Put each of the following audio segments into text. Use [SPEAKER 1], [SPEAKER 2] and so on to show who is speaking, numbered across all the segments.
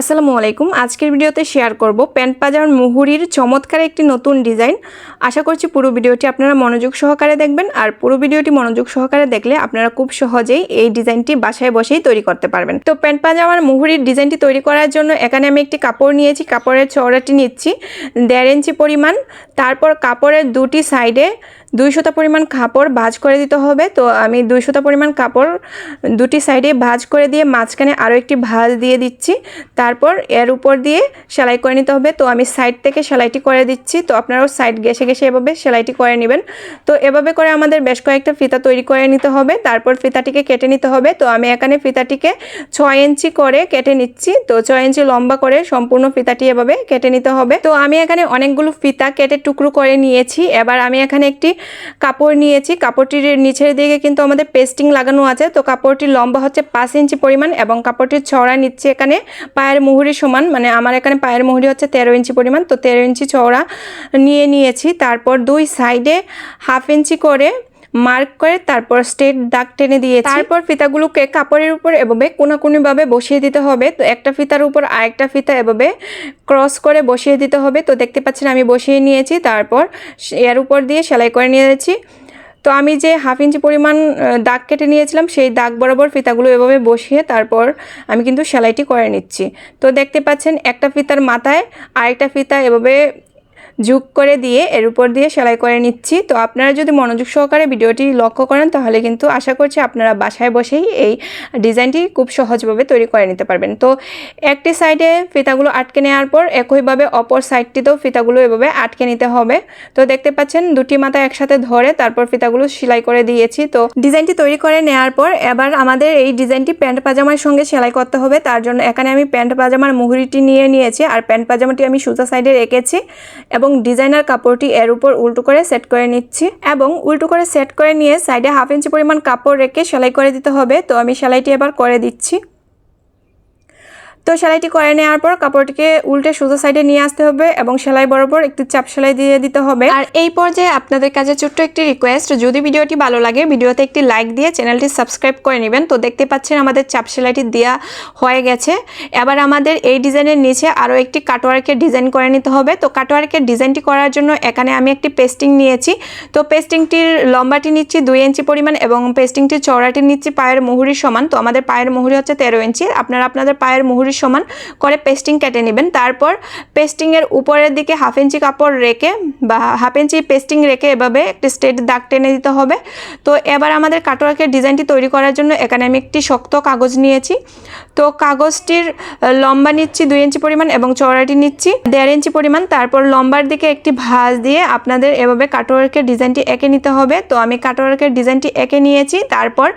[SPEAKER 1] আসসালামু আলাইকুম। আজকের ভিডিওতে শেয়ার করব প্যান্ট পাজামার মুহুরির চমৎকার একটি নতুন ডিজাইন আশা করছি পুরো ভিডিওটি আপনারা মনোযোগ সহকারে দেখবেন আর পুরো ভিডিওটি মনোযোগ সহকারে দেখলে আপনারা খুব সহজেই এই ডিজাইনটি বাসায় বসেই তৈরি করতে পারবেন। তো প্যান্ট পাজামার মুহুরির ডিজাইনটি তৈরি করার জন্য এখানে আমি একটি কাপড় নিয়েছি, কাপড়ের চওড়াটি নিচ্ছি। দেড় ইঞ্চি পরিমাণ। তারপর কাপড়ের দুটি সাইডে দুইশোটা পরিমাণ কাপড় ভাজ করে দিতে হবে। তো আমি দুইশোটা পরিমাণ কাপড় দুটি সাইডে ভাজ করে দিয়ে মাঝখানে আরও একটি ভাঁজ দিয়ে দিচ্ছি। তারপর এর উপর দিয়ে সেলাই করে নিতে হবে। তো আমি সাইড থেকে সেলাইটি করে দিচ্ছি। তো আপনারাও সাইড ঘেসে ঘেসে এভাবে সেলাইটি করে নেবেন। তো এভাবে করে আমাদের বেশ কয়েকটা ফিতা তৈরি করে নিতে হবে। তারপর ফিতাটিকে কেটে নিতে হবে। তো আমি এখানে ফিতাটিকে ছয় ইঞ্চি করে কেটে নিচ্ছি। তো ছয় ইঞ্চি লম্বা করে সম্পূর্ণ ফিতাটি এভাবে কেটে নিতে হবে। তো আমি এখানে অনেকগুলো ফিতা কেটে টুকরো করে নিয়েছি। এবার আমি এখানে একটি কাপড় নিয়েছি। কাপড়টির নিচের দিকে কিন্তু আমাদের পেস্টিং লাগানো আছে। তো কাপড়টির লম্বা হচ্ছে পাঁচ ইঞ্চি পরিমাণ এবং কাপড়টির ছড়া নিচ্ছে এখানে পায়ের মুহুরি সমান। মানে আমার এখানে পায়ের মুহুরি হচ্ছে তেরো ইঞ্চি পরিমাণ। তো তেরো ইঞ্চি ছড়া নিয়ে নিয়েছি। তারপর দুই সাইডে হাফ ইঞ্চি করে মার্ক করে তারপর স্ট্রেট দাগ টেনে দিয়ে তারপর ফিতাগুলোকে কাপড়ের উপর এভাবে কোনাকুনিভাবে বসিয়ে দিতে হবে। তো একটা ফিতার উপর আরেকটা ফিতা এভাবে ক্রস করে বসিয়ে দিতে হবে। তো দেখতে পাচ্ছেন আমি বসিয়ে নিয়েছি, তারপর এর উপর দিয়ে সেলাই করে নিয়েছি। তো আমি যে হাফ ইঞ্চি পরিমাণ দাগ কেটে নিয়েছিলাম, সেই দাগ বরাবর ফিতাগুলো এভাবে বসিয়ে তারপর আমি কিন্তু সেলাইটি করে নিচ্ছি। তো দেখতে পাচ্ছেন একটা ফিতার মাথায় আরেকটা ফিতা এভাবে যুগ করে দিয়ে এর উপর দিয়ে সেলাই করে নিচ্ছি। তো আপনারা যদি মনোযোগ সহকারে ভিডিওটি লক্ষ্য করেন, তাহলে কিন্তু আশা করছি আপনারা বাসায় বসেই এই ডিজাইনটি খুব সহজভাবে তৈরি করে নিতে পারবেন। তো একটি সাইডে ফিতাগুলো আটকে নেওয়ার পর, একইভাবে অপর সাইডটিতেও ফিতাগুলো এভাবে আটকে নিতে হবে। তো দেখতে পাচ্ছেন, দুটি মাথা একসাথে ধরে তারপর ফিতাগুলো সেলাই করে দিয়েছি। তো ডিজাইনটি তৈরি করে নেওয়ার পর, এবার আমাদের এই ডিজাইনটি প্যান্ট পাজামার সঙ্গে সেলাই করতে হবে। তার জন্য এখানে আমি প্যান্ট পাজামার মুহুরিটি নিয়ে নিয়েছি, আর প্যান্ট পাজামাটি আমি সুতা সাইডে রেখেছি এবং ডিজাইনার কাপড়টি এর উপর উল্টো করে সেট করে নিচ্ছি এবং উল্টো করে সেট করে নিয়ে সাইডে হাফ ইঞ্চি পরিমাণ কাপড় রেখে সেলাই করে দিতে হবে। তো আমি সেলাইটি এবার করে দিচ্ছি। তো সেলাইটি করে নেওয়ার পর কাপড়টিকে উল্টে সোজা সাইডে নিয়ে আসতে হবে এবং সেলাই বরাবর একটু চাপ সেলাই দিয়ে দিতে হবে। আর এই পর্যায়ে আপনাদের কাছে ছোট্ট একটি রিকোয়েস্ট যদি ভিডিওটি ভালো লাগে, ভিডিওতে একটি লাইক দিয়ে চ্যানেলটি সাবস্ক্রাইব করে নেবেন। তো দেখতে পাচ্ছেন আমাদের চাপ সেলাইটি দেওয়া হয়ে গেছে। এবার আমাদের এই ডিজাইনের নিচে আরও একটি কাটওয়ার্কের ডিজাইন করে নিতে হবে। তো কাটওয়ার্কের ডিজাইনটি করার জন্য এখানে আমি একটি পেস্টিং নিয়েছি। তো পেস্টিংটির লম্বাটি নিচ্ছি দুই ইঞ্চি পরিমাণ এবং পেস্টিংটির চওড়াটি নিচ্ছি পায়ের মুহুরির সমান। তো আমাদের পায়ের মুহুরি হচ্ছে তেরো ইঞ্চি। আপনারা আপনাদের পায়ের মুহুরির সমান করে পেস্টিং কেটে নেবেন। তারপর পেস্টিংয়ের উপরের দিকে হাফ ইঞ্চি কাপড় রেখে বা হাফ ইঞ্চি পেস্টিং রেখে এভাবে একটি স্ট্রেট দাগ টেনে দিতে হবে। তো এবার আমাদের কাটওয়ার্কের ডিজাইনটি তৈরি করার জন্য এখানে আমি একটি শক্ত কাগজ নিয়েছি। তো কাগজটির লম্বা নিচ্ছি দুই ইঞ্চি পরিমাণ এবং চওড়াটি নিচ্ছি দেড় ইঞ্চি পরিমাণ। তারপর লম্বার দিকে একটি ভাঁজ দিয়ে আপনাদের এভাবে কাটওয়ার্কের ডিজাইনটি এঁকে নিতে হবে। তো আমি কাটওয়ার্কের ডিজাইনটি এঁকে নিয়েছি। তারপর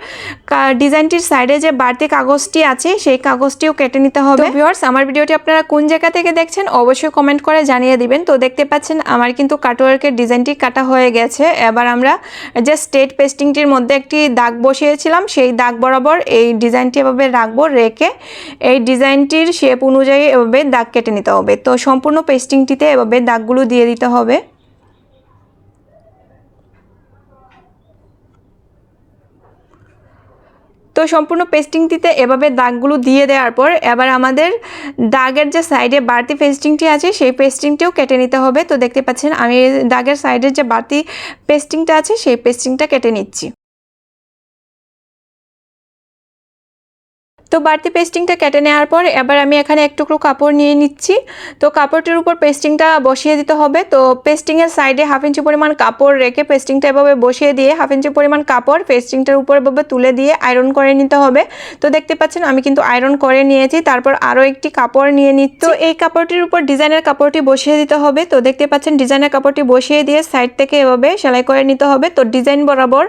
[SPEAKER 1] ডিজাইনটির সাইডে যে বাড়তি কাগজটি আছে, সেই কাগজটিও কেটে নিতে হবে ভিউয়ার্স আমার ভিডিওটি আপনারা কোন জায়গা থেকে দেখছেন অবশ্যই কমেন্ট করে জানিয়ে দিবেন। তো দেখতে পাচ্ছেন আমার কিন্তু কাটওয়ার্কের ডিজাইনটি কাটা হয়ে গেছে। এবার আমরা যে স্টেট পেস্টিংটির মধ্যে একটি দাগ বসিয়েছিলাম, সেই দাগ বরাবর এই ডিজাইনটি এভাবে রাখব, রেখে এই ডিজাইনটির শেপ অনুযায়ী এভাবে দাগ কেটে নিতে হবে। তো সম্পূর্ণ পেস্টিংটিতে এভাবে দাগগুলো দিয়ে দিতে হবে। তো সম্পূর্ণ পেস্টিং দিতে এভাবে দাগগুলো দিয়ে দেওয়ার পর এবার আমাদের দাগের যে সাইডে বাড়তি পেস্টিংটি আছে, সেই পেস্টিংটিও কেটে নিতে হবে। তো দেখতে পাচ্ছেন, আমি দাগের সাইডের যে বাড়তি পেস্টিংটা আছে, সেই পেস্টিংটা কেটে নিচ্ছি। তো বাড়তি পেস্টিংটা কেটে নেওয়ার পর এবার আমি এখানে এক টুকরো কাপড় নিয়ে নিচ্ছি। তো কাপড়টির উপর পেস্টিংটা বসিয়ে দিতে হবে। তো পেস্টিংয়ের সাইডে হাফ ইঞ্চি পরিমাণ কাপড় রেখে পেস্টিংটা এভাবে বসিয়ে দিয়ে হাফ ইঞ্চি পরিমাণ কাপড় পেস্টিংটার উপর এভাবে তুলে দিয়ে আয়রন করে নিতে হবে। তো দেখতে পাচ্ছেন আমি কিন্তু আয়রন করে নিয়েছি, তারপর আরও একটি কাপড় নিয়ে নিচ্ছি। তো এই কাপড়টির উপর ডিজাইনের কাপড়টি বসিয়ে দিতে হবে। তো দেখতে পাচ্ছেন ডিজাইনের কাপড়টি বসিয়ে দিয়ে সাইড থেকে এভাবে সেলাই করে নিতে হবে। তো ডিজাইন বরাবর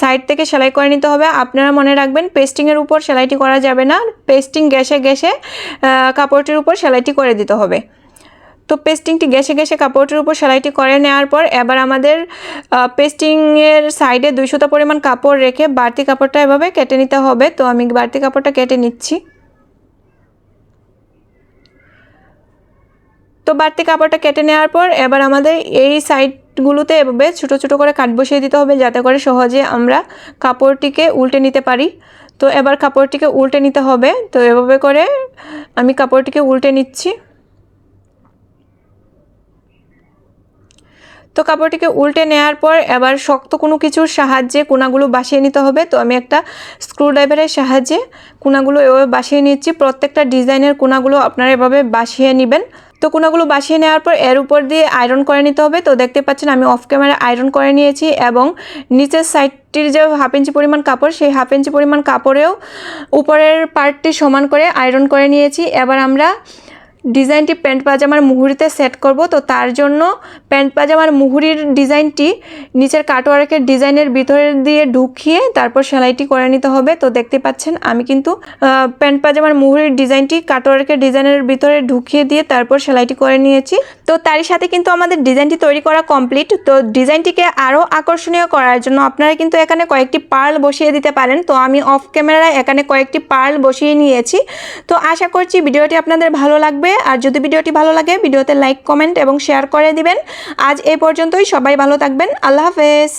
[SPEAKER 1] সাইড থেকে সেলাই করে নিতে হবে। আপনারা মনে রাখবেন পেস্টিংয়ের উপর সেলাইটি করা যাবে না পেস্টিং গ্যাসে গ্যাসে কাপড়টির উপর সেলাইটি করে দিতে হবে। তো পেস্টিংটি গ্যাসে গ্যাসে কাপড়টির উপর সেলাইটি করে নেওয়ার পর এবার আমাদের পেস্টিংয়ের সাইডে দুইশোটা পরিমাণ কাপড় রেখে বাড়তি কাপড়টা এভাবে কেটে নিতে হবে। তো আমি বাড়তি কাপড়টা কেটে নিচ্ছি। তো বাড়তি কাপড়টা কেটে নেওয়ার পর এবার আমাদের এই সাইডগুলোতে এভাবে ছোটো ছোটো করে কাট বসিয়ে দিতে হবে যাতে করে সহজে আমরা কাপড়টিকে উল্টে নিতে পারি। তো এবার কাপড়টিকে উল্টে নিতে হবে। তো এভাবে করে আমি কাপড়টিকে উল্টে নিচ্ছি। তো কাপড়টিকে উল্টে নেওয়ার পর এবার শক্ত কোনো কিছুর সাহায্যে কোনাগুলো বাসিয়ে নিতে হবে। তো আমি একটা স্ক্রুড্রাইভারের সাহায্যে কোনাগুলো এভাবে বাসিয়ে নিচ্ছি। প্রত্যেকটা ডিজাইনের কোনাগুলো আপনারা এভাবে বাসিয়ে নেবেন। তো কোনাগুলো বাসিয়ে নেওয়ার পর এর উপর দিয়ে আয়রন করে নিতে হবে। তো দেখতে পাচ্ছেন আমি অফ ক্যামেরা আয়রন করে নিয়েছি এবং নিচের সাইডটির যে হাফ ইঞ্চি পরিমাণ কাপড়, সেই হাফ ইঞ্চি পরিমাণ কাপড়েও উপরের পার্টটি সমান করে আয়রন করে নিয়েছি। এবার আমরা ডিজাইনটি প্যান্ট পাজামার মুহুরিতে সেট করব। তো তার জন্য প্যান্ট পাজামার মুহুরির ডিজাইনটি নিচের কাটওয়ার্কের ডিজাইনের ভিতরে দিয়ে ঢুকিয়ে তারপর সেলাইটি করে নিতে হবে। তো দেখতে পাচ্ছেন, আমি কিন্তু প্যান্ট পাজামার মুহুরির ডিজাইনটি কাটওয়ার্কের ডিজাইনের ভিতরে ঢুকিয়ে দিয়ে তারপর সেলাইটি করে নিয়েছি। তো তার সাথে কিন্তু আমাদের ডিজাইনটি তৈরি করা কমপ্লিট। তো ডিজাইনটিকে আরও আকর্ষণীয় করার জন্য আপনারা কিন্তু এখানে কয়েকটি পার্ল বসিয়ে দিতে পারেন। তো আমি অফ ক্যামেরায় এখানে কয়েকটি পার্ল বসিয়ে নিয়েছি। তো আশা করছি ভিডিওটি আপনাদের ভালো লাগবে। আর যদি ভিডিওটি ভালো লাগে, ভিডিওতে লাইক, কমেন্ট এবং শেয়ার করে দিবেন। আজ এ পর্যন্তই। সবাই ভালো থাকবেন। আল্লাহ হাফেজ।